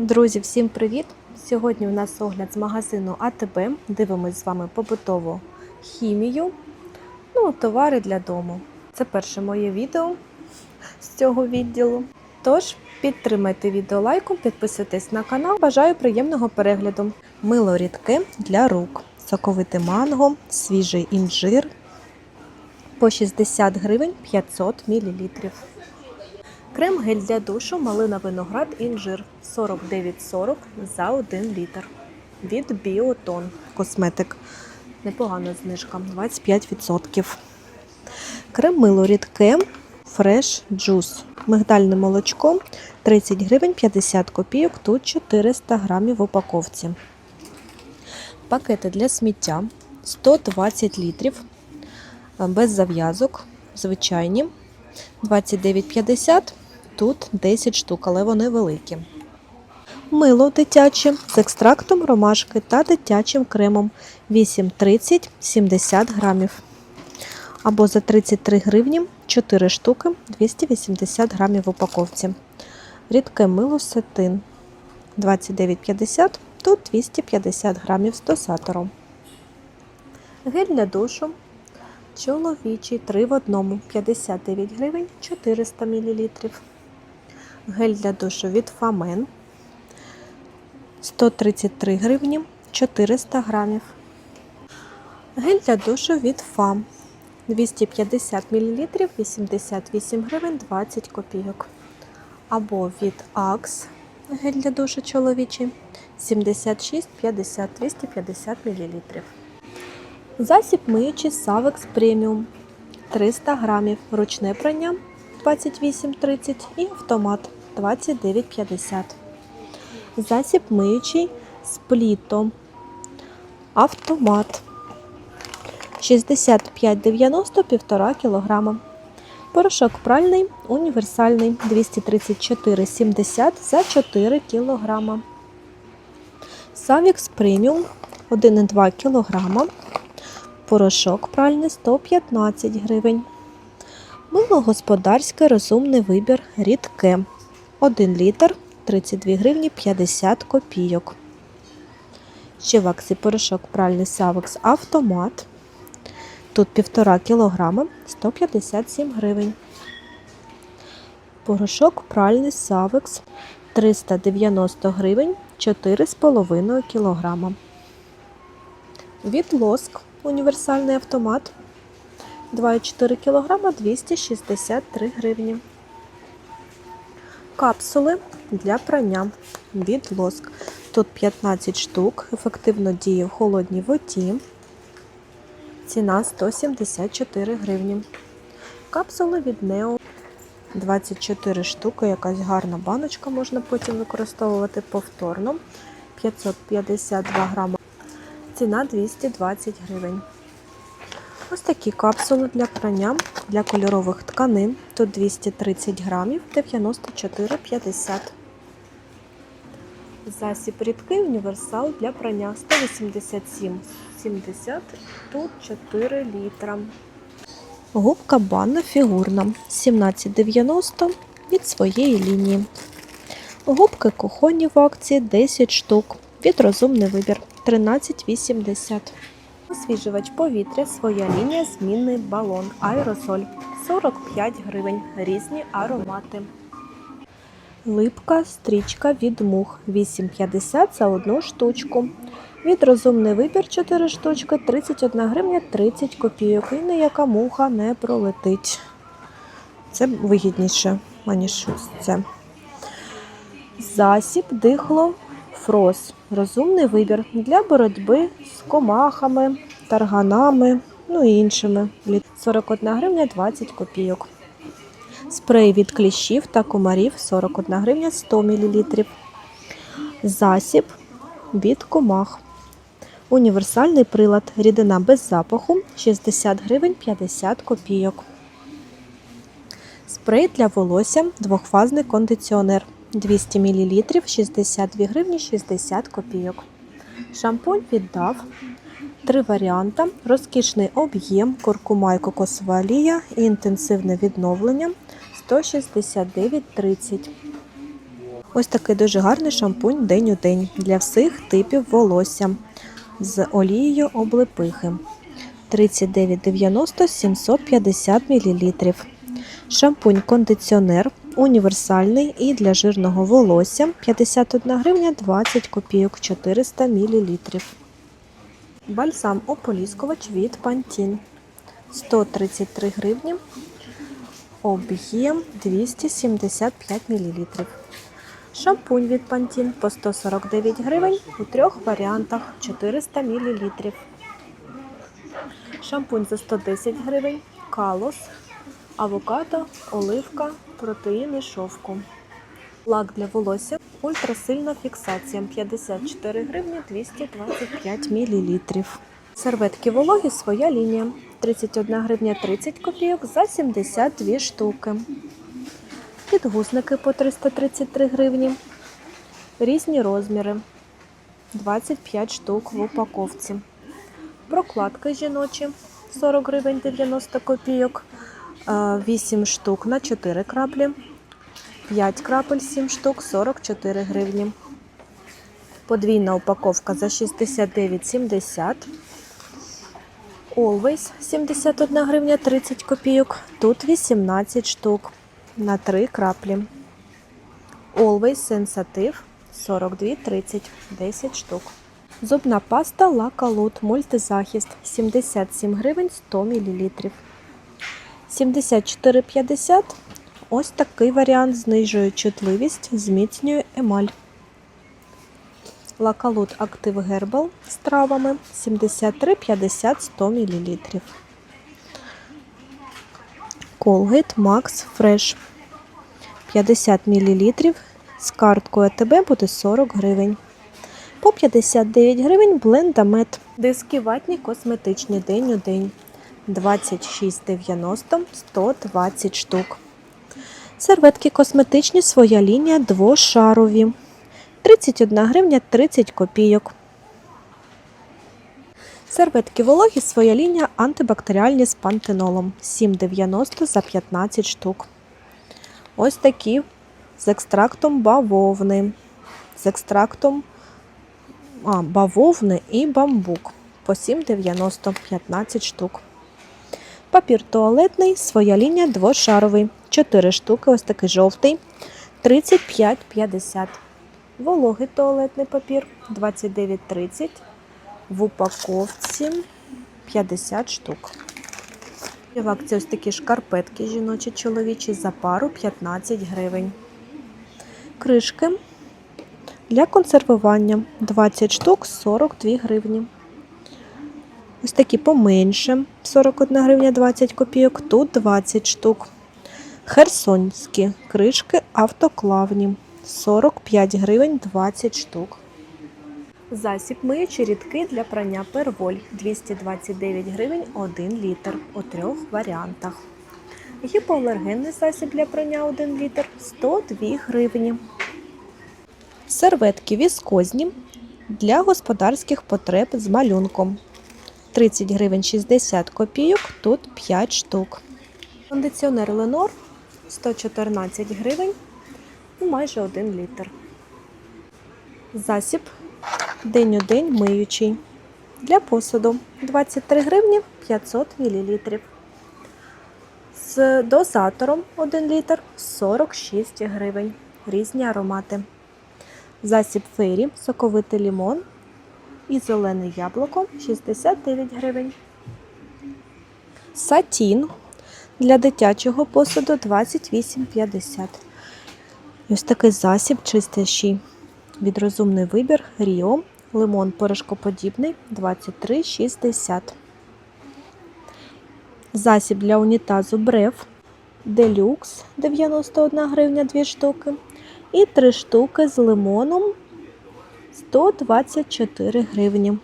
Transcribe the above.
Друзі, всім привіт! Сьогодні у нас огляд з магазину АТБ. Дивимось з вами побутову хімію, ну, товари для дому. Це перше моє відео з цього відділу. Тож підтримайте відео лайком, підписуйтесь на канал. Бажаю приємного перегляду. Мило рідке для рук, соковите манго, свіжий інжир по 60 гривень 500 мл. Крем гель для душу, малина виноград, інжир 49,40 за 1 літр. Від Біотон косметик. Непогана знижка 25%. Крем мило рідке Fresh Juice. Мигдальне молочко 30 гривень 50 копійок. Тут 400 грамів в упаковці. Пакети для сміття 120 літрів. Без зав'язок. Звичайні. 29,50. Тут 10 штук, але вони великі. Мило дитяче з екстрактом ромашки та дитячим кремом 8,30 70 грамів. Або за 33 гривні 4 штуки 280 грамів в упаковці. Рідке мило сетин 29,50, тут 250 грамів з досатором. Гель для душу Чоловічий 3 в одному 59 гривень 400 мл. Гель для душу від Фамен 133 гривні 400 грамів. Гель для душу від ФАМ 250 мл 88 гривень 20 копійок. Або від Акс гель для душу чоловічий 76 50 250 мл. Засіб миючий Savex Premium 300 грамів, ручне прання 28,30 і автомат 29,50. Засіб миючий з плітом. Автомат 65,90 1,5 кг. Порошок пральний універсальний 234,70 за 4 кг. Savex Premium 1,2 кг порошок пральний 115 гривень. Мило господарське розумний вибір рідке 1 літр 32 гривні 50 копійок. Ще ваксі порошок пральний Савекс автомат. Тут 1,5 кг 157 гривень. Порошок пральний Савекс 390 гривень 4,5 кг. Від лоск універсальний автомат 2,4 кг 263 гривні. Капсули для прання від лоск. Тут 15 штук, ефективно діє в холодній воді. Ціна 174 гривні. Капсули від Нео 24 штуки, якась гарна баночка, можна потім використовувати повторно. 552 грама. Ціна 220 гривень. Ось такі капсули для прання для кольорових тканин. Тут 230 грамів 94,50. Засіб рідкий універсал для прання 187,70. Тут 4 літра. Губка банна фігурна 17,90 від своєї лінії. Губки кухонні в акції 10 штук. Від розумний вибір 13,80. Освіжувач повітря, своя лінія, змінний балон, аеросоль 45 гривень. Різні аромати. Липка стрічка від мух 8,50 за одну штучку. Від розумний вибір 4 штучки 31 гривня 30 копійок. І ніяка муха не пролетить. Це вигідніше, аніж це. Засіб дихло фрос. Розумний вибір для боротьби з комахами, тарганами, ну і іншими. 41 гривня 20 копійок. Спрей від кліщів та комарів 41 гривня 100 мл. Засіб від комах. Універсальний прилад. Рідина без запаху 60 гривень 50 копійок. Спрей для волосся двохфазний кондиціонер 200 мл 62 гривні 60 копійок. Шампунь віддав. Три варіанти: розкішний об'єм, куркума і кокосова олія і інтенсивне відновлення 169,30. Ось такий дуже гарний шампунь день у день для всіх типів волосся з олією облепихи. 39,90 750 мл. Шампунь-кондиціонер універсальний і для жирного волосся 51 гривня 20 копійок 400 мл. Бальзам ополіскувач від Pantene 133 гривні. Об'єм 275 мл. Шампунь від Pantene по 149 гривень у трьох варіантах 400 мл. Шампунь за 110 гривень, калос, авокадо, оливка, протеїни шовку. Лак для волосся ультрасильна фіксація 54 гривні 225 мл. Серветки вологі своя лінія 31 гривня 30 копійок за 72 штуки. Підгузники по 333 гривні. Різні розміри 25 штук в упаковці. Прокладки жіночі 40 гривень 90 копійок. 8 штук на 4 краплі. 5 крапель 7 штук 44 гривні. Подвійна упаковка за 69,70. Always 71 гривня 30 копійок. Тут 18 штук на 3 краплі. Always Sensitive 42,30 10 штук. Зубна паста Лакалут мультизахист 77 гривень 100 мл. 74,50 Ось такий варіант знижує чутливість, зміцнює емаль. Лакалут Актив Гербал з травами 73,50 100 мл. Colgate Max Fresh 50 мл. З карткою АТБ буде 40 гривень. По 59 гривень блендамет. Диски ватні косметичні день у день. 26,90 120 штук. Серветки косметичні, своя лінія двошарові. 31 гривня 30 копійок. Серветки вологі, своя лінія антибактеріальні з пантенолом. 7,90 за 15 штук. Ось такі з екстрактом бавовни. З екстрактом а, бавовни і бамбук. По 7,90 15 штук. Папір туалетний, своя лінія двошаровий. 4 штуки, ось такий жовтий. 35,50. Вологий туалетний папір 29,30. В упаковці 50 штук. В акції ось такі шкарпетки жіночі чоловічі за пару 15 гривень. Кришки для консервування 20 штук 42 гривні. Ось такі поменше 41 гривня 20 копійок, тут 20 штук. Херсонські кришки автоклавні 45 гривень 20 штук. Засіб миючі рідки для прання перволь 229 гривень 1 літр у трьох варіантах. Гіпоалергенний засіб для прання 1 літр 102 гривні. Серветки віскозні для господарських потреб з малюнком 30 гривень 60 копійок, тут 5 штук. Кондиціонер Ленор 114 гривень і майже 1 літр. Засіб день у день миючий. Для посуду 23 гривні 500 мл. З дозатором 1 літр 46 гривень. Різні аромати. Засіб фейрі, соковитий лімон і зелене яблуко 69 гривень. Сатін для дитячого посуду 28,50. Ось такий засіб чистящий від розумний вибір Ріо. Лимон порошкоподібний 23,60. Засіб для унітазу Брев Делюкс 91 гривня 2 штуки. І 3 штуки з лимоном 124 гривні.